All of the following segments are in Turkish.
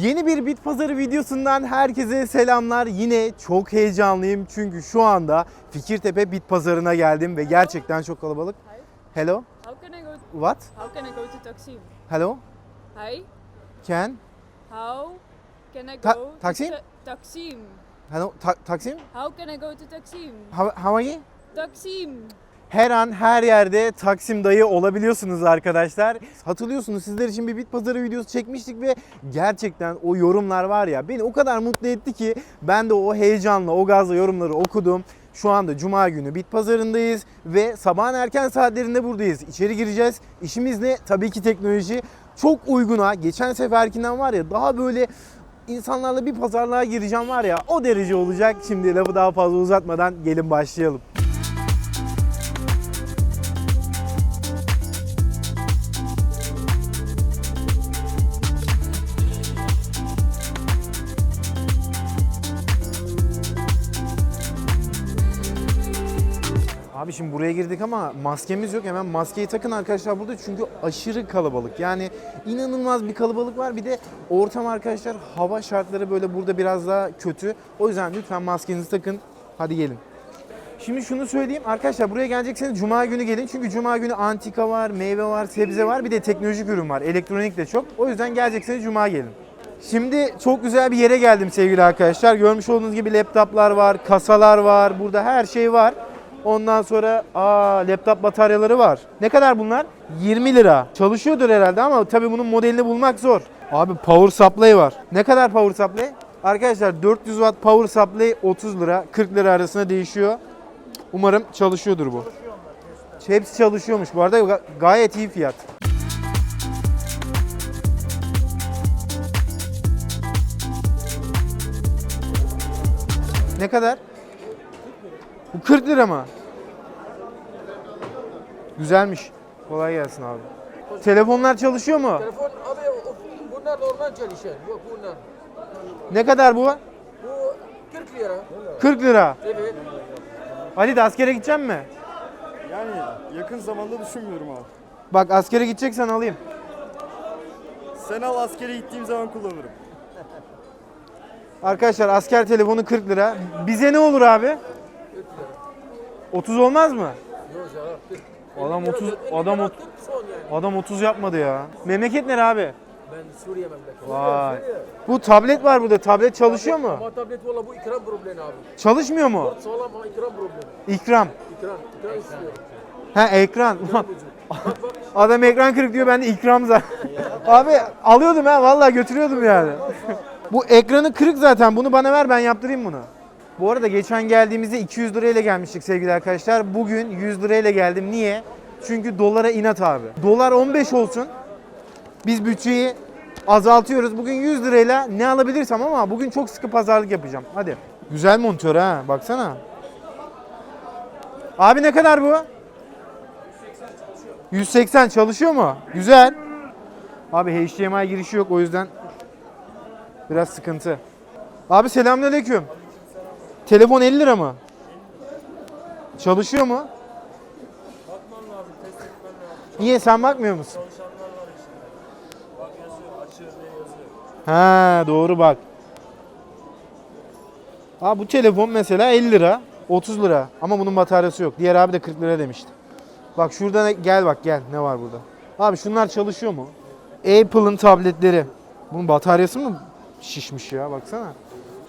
Yeni bir bit pazarı videosundan herkese selamlar. Yine çok heyecanlıyım çünkü şu anda Fikirtepe bit pazarına geldim ve gerçekten çok kalabalık. Hello, How can I go? what? How can I go to Taksim? Hello, Hi. can? How can I go Ta- to Taksim? Ta- Taksim? Hello, Ta- Taksim? How can I go to Taksim? How, how are you? Taksim. Her an her yerde Taksim dayı olabiliyorsunuz arkadaşlar. Hatırlıyorsunuz sizler için bir bit pazarı videosu çekmiştik ve gerçekten o yorumlar var ya beni o kadar mutlu etti ki ben de o heyecanla o gazla yorumları okudum. Şu anda cuma günü bit pazarındayız ve sabahın erken saatlerinde buradayız. İçeri gireceğiz. İşimiz ne? Tabii ki teknoloji. Çok uyguna. Geçen seferkinden var ya daha böyle insanlarla bir pazarlığa gireceğim var ya o derece olacak. Şimdi lafı daha fazla uzatmadan gelin başlayalım. Abi şimdi buraya girdik ama maskemiz yok. Hemen maskeyi takın arkadaşlar burada çünkü aşırı kalabalık. Yani inanılmaz bir kalabalık var. Bir de ortam arkadaşlar hava şartları böyle burada biraz daha kötü. O yüzden lütfen maskenizi takın. Hadi gelin. Şimdi şunu söyleyeyim arkadaşlar buraya gelecekseniz cuma günü gelin. Çünkü cuma günü antika var, meyve var, sebze var. Bir de teknolojik ürün var. Elektronik de çok. O yüzden gelecekseniz cuma gelin. Şimdi çok güzel bir yere geldim sevgili arkadaşlar. Görmüş olduğunuz gibi laptoplar var, kasalar var. Burada her şey var. Ondan sonra aa laptop bataryaları var. Ne kadar bunlar? 20 lira. Çalışıyordur herhalde ama tabii bunun modelini bulmak zor. Abi power supply var. Ne kadar power supply? Arkadaşlar 400 watt power supply 30 lira 40 lira arasında değişiyor. Umarım çalışıyordur bu. Hepsi çalışıyormuş bu arada Ga- gayet iyi fiyat. Ne kadar? Bu 40 lira mı? Güzelmiş. Kolay gelsin abi. Telefonlar çalışıyor mu? Telefon abi bunlar normal çalışıyor. Yok bunlar. Ne kadar bu? Bu 40 lira. 40 lira. Evet. Ali de askere gidecek mi? Yani yakın zamanda düşünmüyorum abi. Bak askere gideceksen alayım. Sen al askere gittiğim zaman kullanırım. Arkadaşlar asker telefonu 40 lira. Bize ne olur abi? 30 olmaz mı? Yok ya. 40. Adam 50 lira, 30 50 adam ot- 40 son yani. adam 30 yapmadı ya. Memleket nere abi? Ben Suriye memleketi. Vay. Bu tablet var burada. Tablet çalışıyor mu? Ama tablet valla bu ikram problemi abi. Çalışmıyor mu? Sağlam ama ikram problemi. İkram. İkram. İkram istiyor. Ha ekran. Ulan Bak bak. Adam ekran kırık diyor ben de ikram zaten. Abi alıyordum ha vallahi götürüyordum yani. Bu ekranı kırık zaten bunu bana ver ben yaptırayım bunu. Bu arada geçen geldiğimizde 200 lirayla gelmiştik sevgili arkadaşlar. Bugün 100 lirayla geldim. Niye? Çünkü dolara inat abi. Dolar 15 olsun. Biz bütçeyi azaltıyoruz. Bugün 100 lirayla ne alabilirsem ama bugün çok sıkı pazarlık yapacağım. Hadi. Güzel monitör ha baksana. Abi ne kadar bu? 180 çalışıyor mu? Güzel. Abi HDMI girişi yok o yüzden biraz sıkıntı. Abi selamünaleyküm. Telefon 50 lira mı? Çalışıyor mu? Niye sen bakmıyor musun? Ha doğru bak. Abi bu telefon mesela 50 lira, 30 lira ama bunun bataryası yok. Diğer abi de 40 lira demişti. Bak şurada ne- gel bak gel ne var burada. Abi şunlar çalışıyor mu? Apple'ın tabletleri. Bunun bataryası mı şişmiş ya baksana.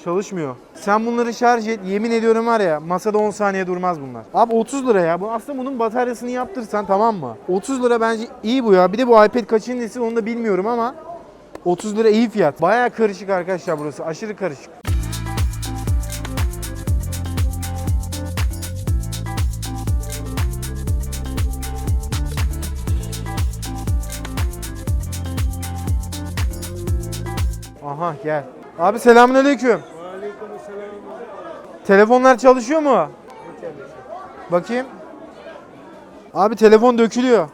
Çalışmıyor. Sen bunları şarj et. Yemin ediyorum var ya masada 10 saniye durmaz bunlar. Abi 30 lira ya. Aslında bunun bataryasını yaptırsan tamam mı? 30 lira bence iyi bu ya. Bir de bu iPad kaçıncı nesil onu da bilmiyorum ama 30 lira iyi fiyat. Baya karışık arkadaşlar burası. Aşırı karışık. Aha gel. Abi selamünaleyküm. Telefonlar çalışıyor mu? Bakayım. Abi telefon dökülüyor.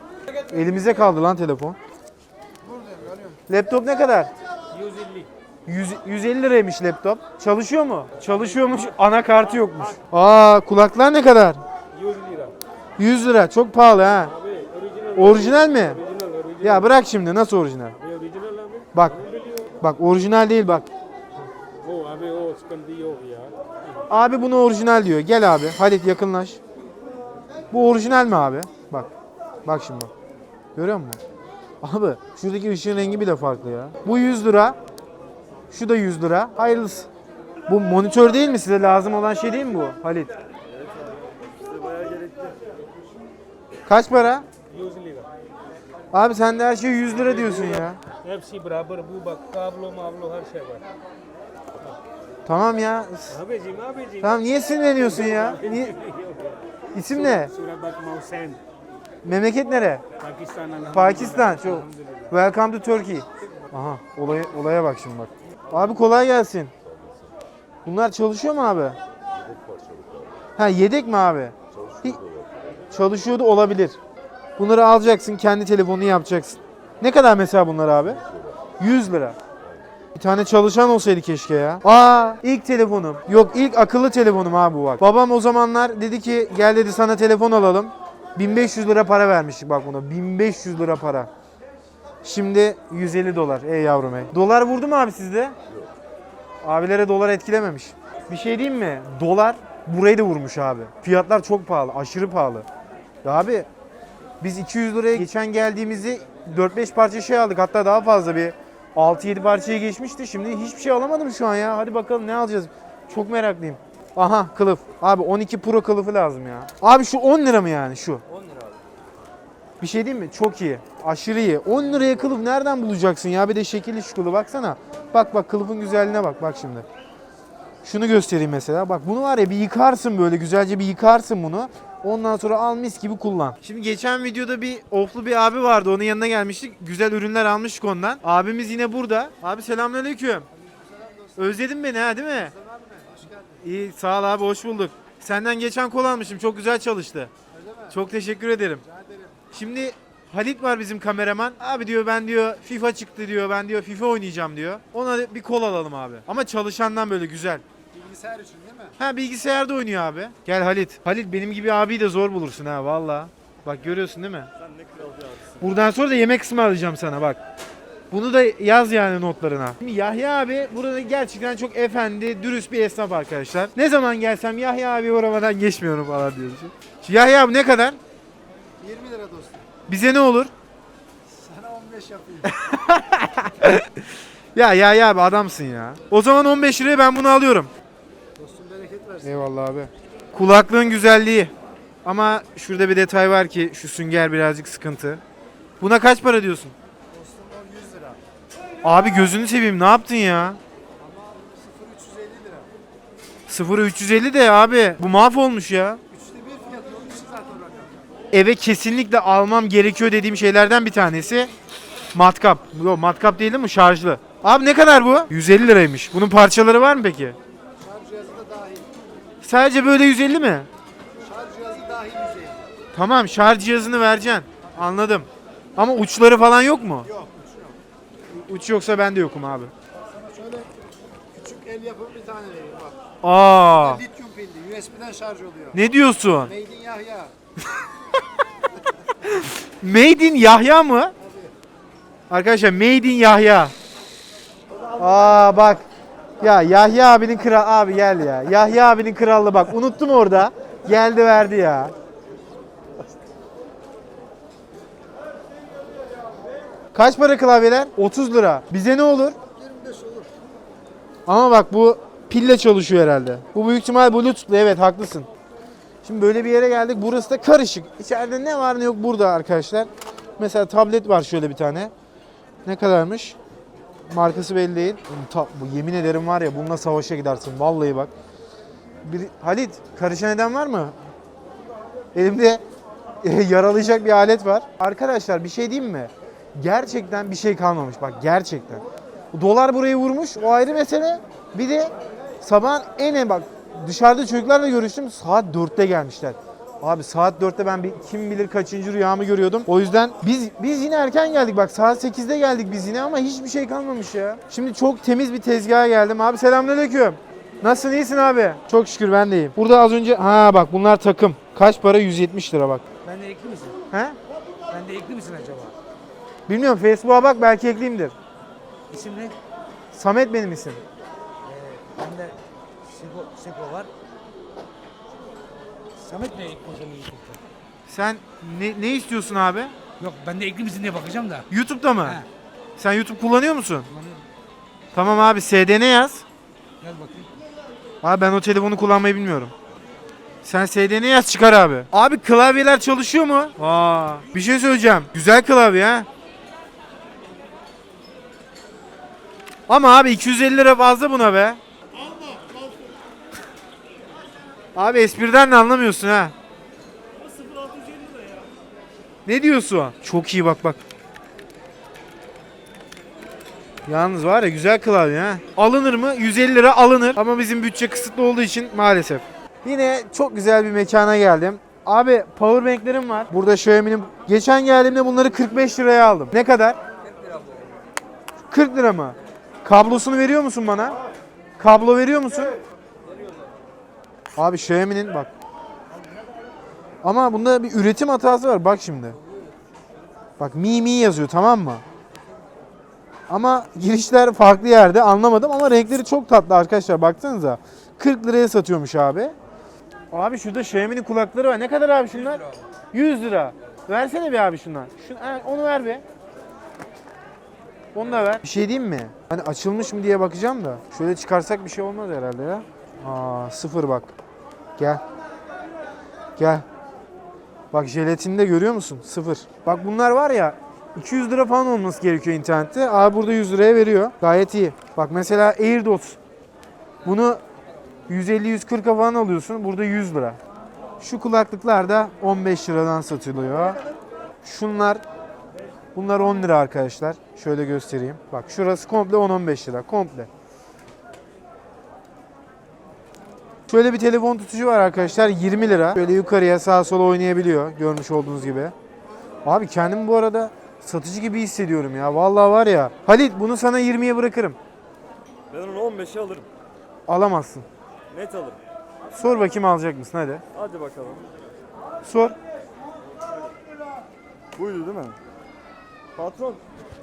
Elimize kaldı lan telefon. Laptop ne kadar? 150. 150 liraymış laptop. Çalışıyor mu? Çalışıyormuş. Anakartı yokmuş. Aa kulaklar ne kadar? 100 lira. 100 lira. Çok pahalı ha. Orijinal mi? Ya bırak şimdi nasıl orijinal? Bak Bak orijinal değil bak. O abi o sıkıntı yok ya. Abi bunu orijinal diyor. Gel abi. Halit yakınlaş. Bu orijinal mi abi? Bak. Bak şimdi bak. Görüyor musun? Abi şuradaki ışığın rengi bile farklı ya. Bu 100 lira. Şu da 100 lira. Hayırlısı. Bu monitör değil mi? Size lazım olan şey değil mi bu Halit? Bayağı gerekli. Kaç para? 100 lira. Abi sen de her şey 100 lira diyorsun ya. Hepsi beraber bu bak kablo mablo her şey var. Tamam ya. Abicim abicim. Tamam niye sinirleniyorsun ya? Niye? İsim ne? Surabat Mausen. Memleket nere? Pakistan. Pakistan. Çok. Welcome to Turkey. Aha olaya, olaya bak şimdi bak. Abi kolay gelsin. Bunlar çalışıyor mu abi? Ha yedek mi abi? Hi- Çalışıyordu olabilir. Bunları alacaksın kendi telefonunu yapacaksın. Ne kadar mesela bunlar abi? 100 lira. Bir tane çalışan olsaydı keşke ya. Aa ilk telefonum. Yok ilk akıllı telefonum abi bu bak. Babam o zamanlar dedi ki gel dedi sana telefon alalım. 1500 lira para vermiştik bak buna. 1500 lira para. Şimdi 150 dolar. Ey yavrum ey. Dolar vurdu mu abi sizde? Abilere dolar etkilememiş. Bir şey diyeyim mi? Dolar burayı da vurmuş abi. Fiyatlar çok pahalı. Aşırı pahalı. Ya abi biz 200 liraya geçen geldiğimizi 4-5 parça şey aldık. Hatta daha fazla bir 6-7 parçaya geçmişti. Şimdi hiçbir şey alamadım şu an ya. Hadi bakalım ne alacağız? Çok meraklıyım. Aha kılıf. Abi 12 Pro kılıfı lazım ya. Abi şu 10 lira mı yani şu? 10 lira abi. Bir şey diyeyim mi? Çok iyi. Aşırı iyi. 10 liraya kılıf nereden bulacaksın ya? Bir de şekilli şu kılıf baksana. Bak bak kılıfın güzelliğine bak. Bak şimdi. Şunu göstereyim mesela. Bak bunu var ya bir yıkarsın böyle güzelce bir yıkarsın bunu. Ondan sonra al mis gibi kullan. Şimdi geçen videoda bir oflu bir abi vardı. Onun yanına gelmiştik. Güzel ürünler almıştık ondan. Abimiz yine burada. Abi selamünaleyküm. Özledin beni ha değil mi? İyi sağ ol abi hoş bulduk. Senden geçen kol almışım. Çok güzel çalıştı. Çok teşekkür ederim. Şimdi Halit var bizim kameraman. Abi diyor ben diyor FIFA çıktı diyor. Ben diyor FIFA oynayacağım diyor. Ona bir kol alalım abi. Ama çalışandan böyle güzel. Bilgisayar için mi? Ha bilgisayarda oynuyor abi. Gel Halit. Halit benim gibi abiyi de zor bulursun ha valla. Bak görüyorsun değil mi? Sen ne kral bir abisin. Buradan sonra da yemek ısmarlayacağım sana bak. Bunu da yaz yani notlarına. Şimdi Yahya abi burada gerçekten çok efendi, dürüst bir esnaf arkadaşlar. Ne zaman gelsem Yahya abi uğramadan geçmiyorum falan diyorsun. Şu Yahya abi ne kadar? 20 lira dostum. Bize ne olur? Sana 15 yapayım. Ya Yahya abi adamsın ya. O zaman 15 liraya ben bunu alıyorum. Versin. Eyvallah abi. Kulaklığın güzelliği. Ama şurada bir detay var ki şu sünger birazcık sıkıntı. Buna kaç para diyorsun? Dostum o 100 lira. Abi gözünü seveyim ne yaptın ya? Ama 0 350 lira. Sıfırı 350 de abi bu mahvolmuş ya. Üçte bir fiyatı onun için zaten rakam. Eve kesinlikle almam gerekiyor dediğim şeylerden bir tanesi matkap. Yok matkap değil mi şarjlı. Abi ne kadar bu? 150 liraymış. Bunun parçaları var mı peki? Şarj cihazı da dahil. Sadece böyle 150 mi? Şarj cihazı dahil 150. Tamam şarj cihazını vereceksin. Anladım. Ama uçları falan yok mu? Yok uç yok. Uç yoksa ben de yokum abi. Sana şöyle küçük el yapımı bir tane vereyim bak. Aa. Lityum pilli. USB'den şarj oluyor. Ne diyorsun? Made in Yahya. Made in Yahya mı? Arkadaşlar Made in Yahya. Aa bak. Ya Yahya abinin kral abi gel ya. Yahya abinin krallığı bak unuttum orada. Geldi verdi ya. Kaç para klavyeler? 30 lira. Bize ne olur? 25 olur. Ama bak bu pille çalışıyor herhalde. Bu büyük ihtimal bluetooth'lu evet haklısın. Şimdi böyle bir yere geldik. Burası da karışık. İçeride ne var ne yok burada arkadaşlar. Mesela tablet var şöyle bir tane. Ne kadarmış? Markası belli değil. Ta- bu yemin ederim var ya bununla savaşa gidersin. Vallahi bak. Bir, Halit karışan eden var mı? Elimde yaralayacak bir alet var. Arkadaşlar bir şey diyeyim mi? Gerçekten bir şey kalmamış. Bak gerçekten. Dolar burayı vurmuş. O ayrı mesele. Bir de sabahın en bak dışarıda çocuklarla görüştüm. Saat 4'te gelmişler. Abi saat 4'te ben bir, kim bilir kaçıncı rüyamı görüyordum. O yüzden biz biz yine erken geldik. Bak saat 8'de geldik biz yine ama hiçbir şey kalmamış ya. Şimdi çok temiz bir tezgaha geldim. Abi selamünaleyküm. Nasılsın iyisin abi? Çok şükür ben de iyiyim. Burada az önce ha bak bunlar takım. Kaç para? 170 lira bak. Ben de ekli misin? He? Ben de ekli misin acaba? Bilmiyorum Facebook'a bak belki ekleyeyimdir. İsim ne? Samet benim isim. Bende Seko, Seko var. Samet Bey kocanın YouTube'da. Sen ne, ne istiyorsun abi? Yok ben de ekli misin diye bakacağım da. YouTube'da mı? He. Sen YouTube kullanıyor musun? Kullanıyorum. Tamam abi SDN yaz. Gel bakayım. Abi ben o telefonu kullanmayı bilmiyorum. Sen SDN yaz çıkar abi. Abi klavyeler çalışıyor mu? Aa, bir şey söyleyeceğim. Güzel klavye ha. Ama abi 250 lira fazla buna be. Abi espriden de anlamıyorsun ha. Ne diyorsun? Çok iyi bak bak. Yalnız var ya güzel klavye ha. Alınır mı? 150 lira alınır. Ama bizim bütçe kısıtlı olduğu için maalesef. Yine çok güzel bir mekana geldim. Abi powerbanklerim var. Burada Xiaomi'nin geçen geldiğimde bunları 45 liraya aldım. Ne kadar? 40 lira mı? Kablosunu veriyor musun bana? Kablo veriyor musun? Abi Xiaomi'nin bak. Ama bunda bir üretim hatası var. Bak şimdi. Bak Mi Mi yazıyor tamam mı? Ama girişler farklı yerde anlamadım ama renkleri çok tatlı arkadaşlar baksanıza. 40 liraya satıyormuş abi. Abi şurada Xiaomi'nin kulakları var. Ne kadar abi şunlar? 100 lira. Versene bir abi şundan. Şunu, onu ver be. Onu da ver. Bir şey diyeyim mi? Hani açılmış mı diye bakacağım da. Şöyle çıkarsak bir şey olmaz herhalde ya. Aa sıfır bak. Gel. Gel. Bak jelatini de görüyor musun? Sıfır. Bak bunlar var ya 200 lira falan olması gerekiyor internette. Abi burada 100 liraya veriyor. Gayet iyi. Bak mesela AirDots. Bunu 150-140 falan alıyorsun. Burada 100 lira. Şu kulaklıklar da 15 liradan satılıyor. Şunlar bunlar 10 lira arkadaşlar. Şöyle göstereyim. Bak şurası komple 10-15 lira. Komple. Şöyle bir telefon tutucu var arkadaşlar 20 lira. Böyle yukarıya sağa sola oynayabiliyor görmüş olduğunuz gibi. Abi kendimi bu arada satıcı gibi hissediyorum ya. Vallahi var ya. Halit bunu sana 20'ye bırakırım. Ben onu 15'e alırım. Alamazsın. Net alırım. Sor bakayım alacak mısın hadi. Hadi bakalım. Sor. Buydu değil mi? Patron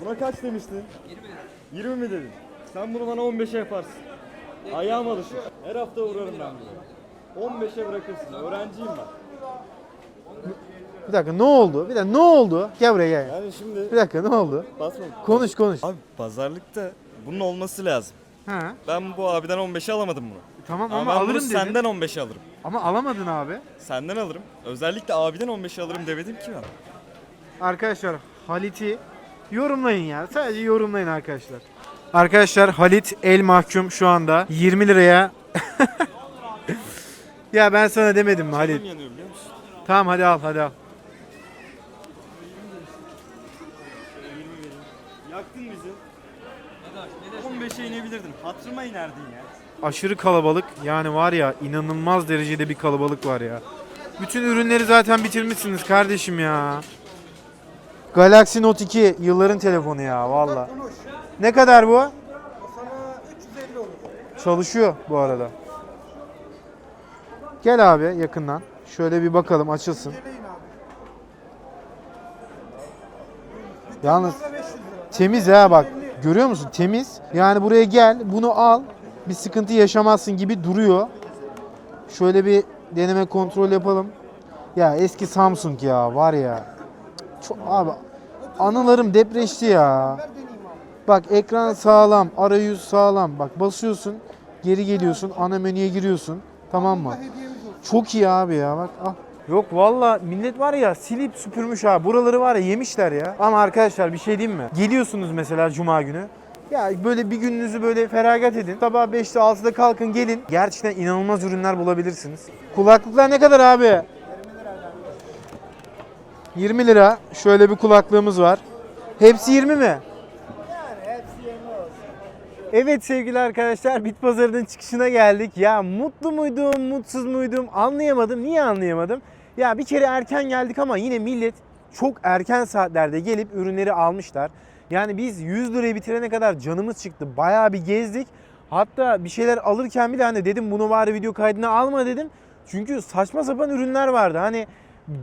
buna kaç demiştin? 20 20 mi dedin? Sen bunu bana 15'e yaparsın. Ayağım alışır. Her hafta uğrarım ben bunu. 15'e bırakırsın. Öğrenciyim ben. Bir dakika ne oldu? Bir dakika ne oldu? Gel buraya gel. Yani şimdi Bir dakika ne oldu? patron. Konuş konuş. Abi pazarlıkta bunun olması lazım. Ha, Ben bu abiden 15'e alamadım bunu. tamam Ama, ama, ben alırım bunu dedin. senden 15'e alırım. Ama alamadın abi. Senden alırım. Özellikle abiden 15'e alırım demedim ki ben. Arkadaşlar Halit'i yorumlayın ya. Sadece yorumlayın arkadaşlar. Arkadaşlar Halit el mahkum şu anda 20 liraya. ya ben sana demedim mi Halit? Canım yanıyor biliyor musun? Tamam hadi al hadi al. Yaktın bizi. 15'e inebilirdin. Hatırıma inerdin ya. Aşırı kalabalık. Yani var ya inanılmaz derecede bir kalabalık var ya. Bütün ürünleri zaten bitirmişsiniz kardeşim ya. Galaxy Note 2 yılların telefonu ya valla. Ne kadar bu? Sana 350 olur. Çalışıyor bu arada. Gel abi yakından. Şöyle bir bakalım açılsın. Yalnız Sana 500 lira. temiz ha bak. Görüyor musun? Temiz. Yani buraya gel bunu al. Bir sıkıntı yaşamazsın gibi duruyor. Şöyle bir deneme kontrol yapalım. Ya eski Samsung ya var ya. Çok, abi anılarım depreşti ya. Bak ekran sağlam, arayüz sağlam. Bak basıyorsun, geri geliyorsun, ana menüye giriyorsun. Tamam mı? Çok iyi abi ya bak al. Yok valla millet var ya silip süpürmüş ha. Buraları var ya yemişler ya. Ama arkadaşlar bir şey diyeyim mi? Geliyorsunuz mesela cuma günü. Ya böyle bir gününüzü böyle feragat edin. Sabah 5'te 6'da kalkın gelin. Gerçekten inanılmaz ürünler bulabilirsiniz. Kulaklıklar ne kadar abi? 20 lira. Şöyle bir kulaklığımız var. Hepsi 20 mi? Evet sevgili arkadaşlar Bit Pazarı'nın çıkışına geldik. Ya mutlu muydum, mutsuz muydum anlayamadım. Niye anlayamadım? Ya bir kere erken geldik ama yine millet çok erken saatlerde gelip ürünleri almışlar. Yani biz 100 lirayı bitirene kadar canımız çıktı. Bayağı bir gezdik. Hatta bir şeyler alırken bile hani dedim bunu bari video kaydına alma dedim. Çünkü saçma sapan ürünler vardı. Hani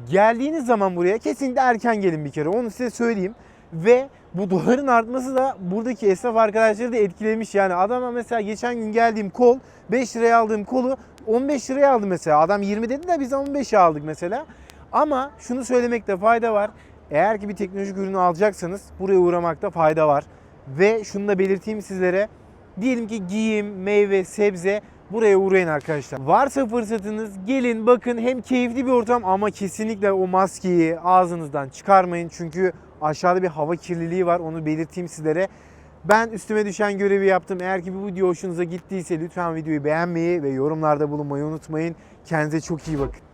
geldiğiniz zaman buraya kesinlikle erken gelin bir kere. Onu size söyleyeyim. Ve bu doların artması da buradaki esnaf arkadaşları da etkilemiş. Yani adama mesela geçen gün geldiğim kol 5 liraya aldığım kolu 15 liraya aldım mesela. Adam 20 dedi de biz 15'e aldık mesela. Ama şunu söylemekte fayda var. Eğer ki bir teknolojik ürünü alacaksanız buraya uğramakta fayda var. Ve şunu da belirteyim sizlere. Diyelim ki giyim, meyve, sebze buraya uğrayın arkadaşlar. Varsa fırsatınız gelin bakın hem keyifli bir ortam ama kesinlikle o maskeyi ağzınızdan çıkarmayın. Çünkü aşağıda bir hava kirliliği var onu belirteyim sizlere. Ben üstüme düşen görevi yaptım. Eğer ki bu video hoşunuza gittiyse lütfen videoyu beğenmeyi ve yorumlarda bulunmayı unutmayın. Kendinize çok iyi bakın.